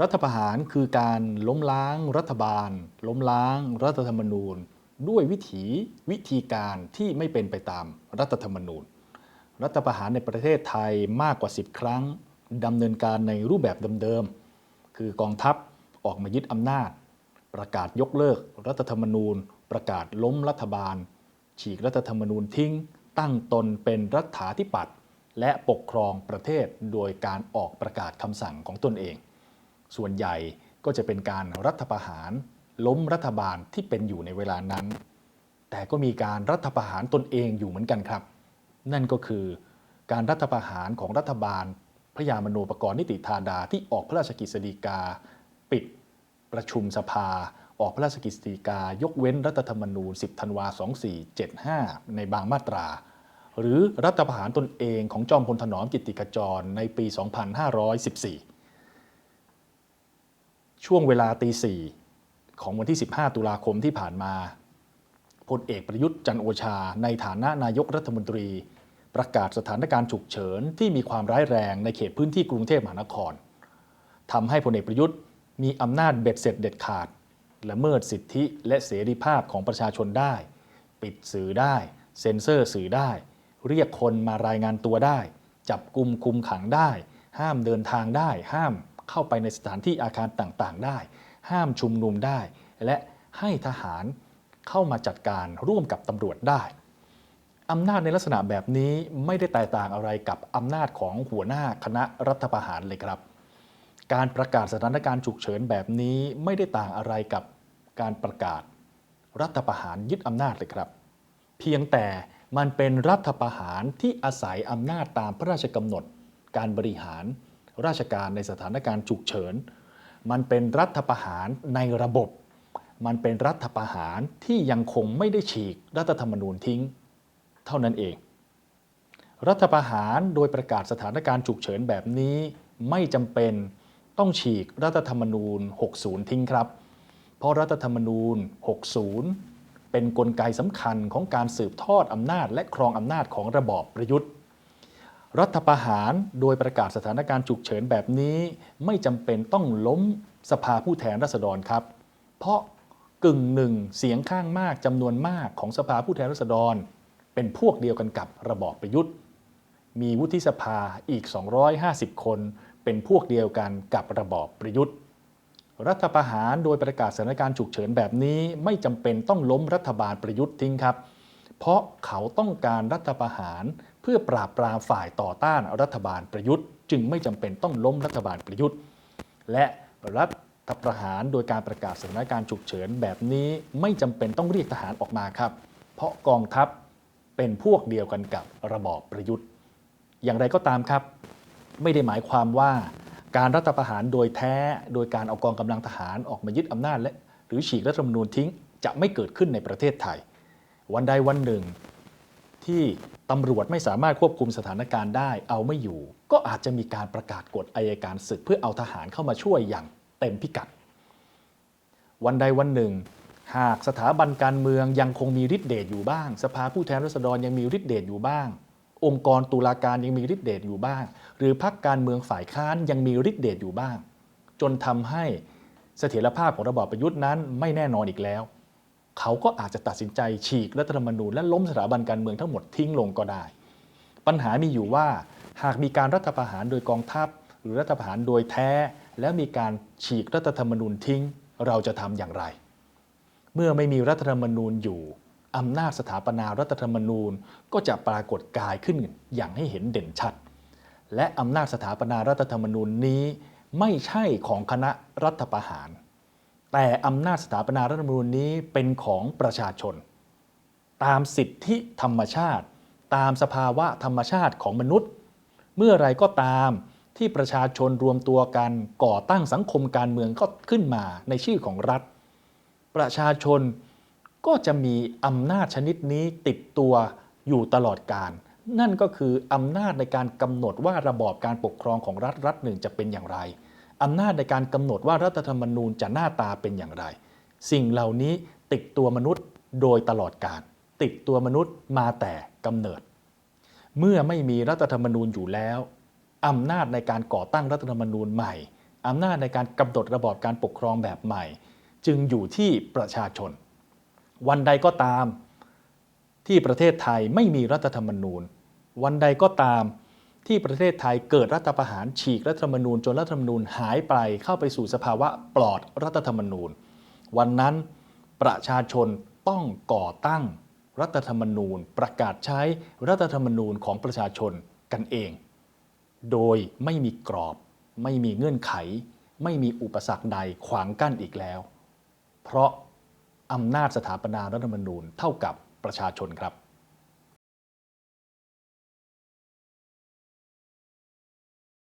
รัฐประหารคือการล้มล้างรัฐบาล ล้มล้างรัฐธรรมนูญ ด้วยวิถีวิธีการที่ไม่เป็นไปตามรัฐธรรมนูญ รัฐประหารในประเทศไทยมากกว่า 10 ครั้งดำเนินการในรูปแบบเดิมๆ คือกองทัพออกมายึดอำนาจ ประกาศยกเลิก รัฐธรรมนูญ ประกาศล้มรัฐบาล ฉีกรัฐธรรมนูญทิ้ง ตั้งตนเป็นรัฐาธิปัตย์และปกครองประเทศโดยการออกประกาศคำสั่งของตนเอง ส่วนใหญ่ก็จะเป็นการรัฐประหาร ล้มรัฐบาลที่เป็นอยู่ในเวลานั้น แต่ก็มีการรัฐประหารตนเองอยู่เหมือนกันครับ นั่นก็คือการรัฐประหารของรัฐบาล พระยามโนปกรณ์นิติธาดาที่ออกพระราชกฤษฎีกา ปิดประชุมสภา ออกพระราชกฤษฎีกา ยกเว้นรัฐธรรมนูญ 10 ธันวา 2475 ในบางมาตรา หรือรัฐประหารตนเองของจอมพลถนอมกิตติขจรในปี 2514 ช่วงเวลาตีสี่ของวันที่ 15 ตุลาคมที่ผ่านมาพลเอกประยุทธ์จันโอชา ในฐานะนายกรัฐมนตรี ประกาศสถานการณ์ฉุกเฉินที่มีความร้ายแรงในเขตพื้นที่กรุงเทพมหานครทำให้พลเอกประยุทธ์มีอำนาจเบ็ดเสร็จเด็ดขาดละเมิดสิทธิและเสรีภาพของประชาชนได้ ปิดสื่อได้ เซ็นเซอร์สื่อได้ เรียกคนมารายงานตัวได้ จับกลุ่มคุมขังได้ ห้ามเดินทางได้ ห้าม เข้าไปในสถานที่อาคารต่างๆ ได้ ห้ามชุมนุมได้ และให้ทหารเข้ามาจัดการร่วมกับตำรวจได้อำนาจในลักษณะแบบนี้ไม่ได้แตกต่างอะไรกับอำนาจของหัวหน้าคณะรัฐประหารเลยครับ การประกาศสถานการณ์ฉุกเฉินแบบนี้ไม่ได้ต่างอะไรกับการประกาศรัฐประหารยึดอำนาจเลยครับ เพียงแต่มันเป็นรัฐประหารที่อาศัยอำนาจตามพระราชกำหนด การบริหาร ราชการในสถานการณ์ฉุกเฉิน มันเป็นรัฐประหารในระบบ มันเป็นรัฐประหารที่ยังคงไม่ได้ฉีกรัฐธรรมนูญทิ้ง เท่านั้นเอง รัฐประหารโดยประกาศสถานการณ์ฉุกเฉินแบบนี้ไม่จำเป็นต้องฉีกรัฐธรรมนูญ 60 ทิ้งครับ เพราะรัฐธรรมนูญ 60 เป็นนกลไกสำคัญของการสืบทอดอำนาจและครองอำนาจของระบอบประยุทธ์ รัฐประหารโดยประกาศสถานการณ์ฉุกเฉินแบบนี้ ไม่จำเป็นต้องล้มสภาผู้แทนราษฎรครับ เพราะกึ่งหนึ่งเสียงข้างมากจำนวนมากของสภาผู้แทนราษฎร เป็นพวกเดียวกันกับระบอบประยุทธ์ มีวุฒิสภาอีก 250 คน เป็นพวกเดียวกันกับระบอบประยุทธ์ รัฐประหารโดยประกาศสถานการณ์ฉุกเฉินแบบนี้ ไม่จำเป็นต้องล้มรัฐบาลประยุทธ์ทิ้งครับ เพราะเขาต้องการรัฐประหาร เพื่อปราบปรามฝ่ายต่อต้านรัฐบาลประยุทธ์ จึงไม่จำเป็นต้องล้มรัฐบาลประยุทธ์ และรัฐประหารโดยการประกาศสถานการณ์ฉุกเฉินแบบนี้ไม่จำเป็นต้องเรียกทหารออกมาครับ เพราะกองทัพเป็นพวกเดียวกันกับระบอบประยุทธ์ อย่างไรก็ตามครับ ไม่ได้หมายความว่าการรัฐประหารโดยแท้โดยการเอากองกำลังทหารออกมายึดอำนาจและ หรือฉีกรัฐธรรมนูญทิ้งจะไม่เกิดขึ้นในประเทศไทย วันใดวันหนึ่งที่ ตำรวจไม่สามารถควบคุมสถานการณ์ได้ เอาไม่อยู่ ก็อาจจะมีการประกาศกฎอายการศึกเพื่อเอาทหารเข้ามาช่วยอย่างเต็มพิกัด วันใดวันหนึ่ง หากสถาบันการเมืองยังคงมีฤทธิ์เดชอยู่บ้าง สภาผู้แทนราษฎรยังมีฤทธิ์เดชอยู่บ้าง องค์กรตุลาการยังมีฤทธิ์เดชอยู่บ้าง หรือพรรคการเมืองฝ่ายค้านยังมีฤทธิ์เดชอยู่บ้าง จนทำให้เสถียรภาพของระบอบประยุทธ์นั้นไม่แน่นอนอีกแล้ว เขาก็อาจจะตัดสินใจฉีกรัฐธรรมนูญและล้มสถาบันการเมืองทั้งหมดทิ้งลงก็ได้ ปัญหามีอยู่ว่าหากมีการรัฐประหารโดยกองทัพ หรือรัฐประหารโดยแท้ แล้วมีการฉีกรัฐธรรมนูญทิ้ง เราจะทำอย่างไร เมื่อไม่มีรัฐธรรมนูญอยู่อำนาจสถาปนารัฐธรรมนูญก็จะปรากฏกายขึ้นอย่างให้เห็นเด่นชัด และอำนาจสถาปนารัฐธรรมนูญนี้ไม่ใช่ของคณะรัฐประหาร แต่อำนาจสถาปนารัฐธรรมนูญนี้เป็นของประชาชน ตามสิทธิธรรมชาติ ตามสภาวะธรรมชาติของมนุษย์ เมื่อไรก็ตามที่ประชาชนรวมตัวกันก่อตั้งสังคมการเมืองก็ขึ้นมาในชื่อของรัฐ ประชาชนก็จะมีอำนาจชนิดนี้ติดตัวอยู่ตลอดการ นั่นก็คืออำนาจในการกำหนดว่าระบอบการปกครองของรัฐรัฐหนึ่งจะเป็นอย่างไร อำนาจในการกำหนดว่ารัฐธรรมนูญจะหน้าตาเป็นอย่างไร สิ่งเหล่านี้ติดตัวมนุษย์โดยตลอดการติดตัวมนุษย์มาแต่กำเนิด เมื่อไม่มีรัฐธรรมนูญอยู่แล้วอำนาจในการก่อตั้งรัฐธรรมนูญใหม่อำนาจในการกำหนดระบอบการปกครองแบบใหม่ จึงอยู่ที่ประชาชน วันใดก็ตามที่ประเทศไทยไม่มีรัฐธรรมนูญ วันใดก็ตาม ที่ประเทศไทยเกิดรัฐประหารฉีกรัฐธรรมนูญจนรัฐธรรมนูญหายไปเข้าไปสู่สภาวะปลอดรัฐธรรมนูญ วันนั้นประชาชนต้องก่อตั้งรัฐธรรมนูญ ประกาศใช้รัฐธรรมนูญของประชาชนกันเอง โดยไม่มีกรอบ ไม่มีเงื่อนไข ไม่มีอุปสรรคใดขวางกั้นอีกแล้ว เพราะอำนาจสถาปนารัฐธรรมนูญเท่ากับประชาชนครับ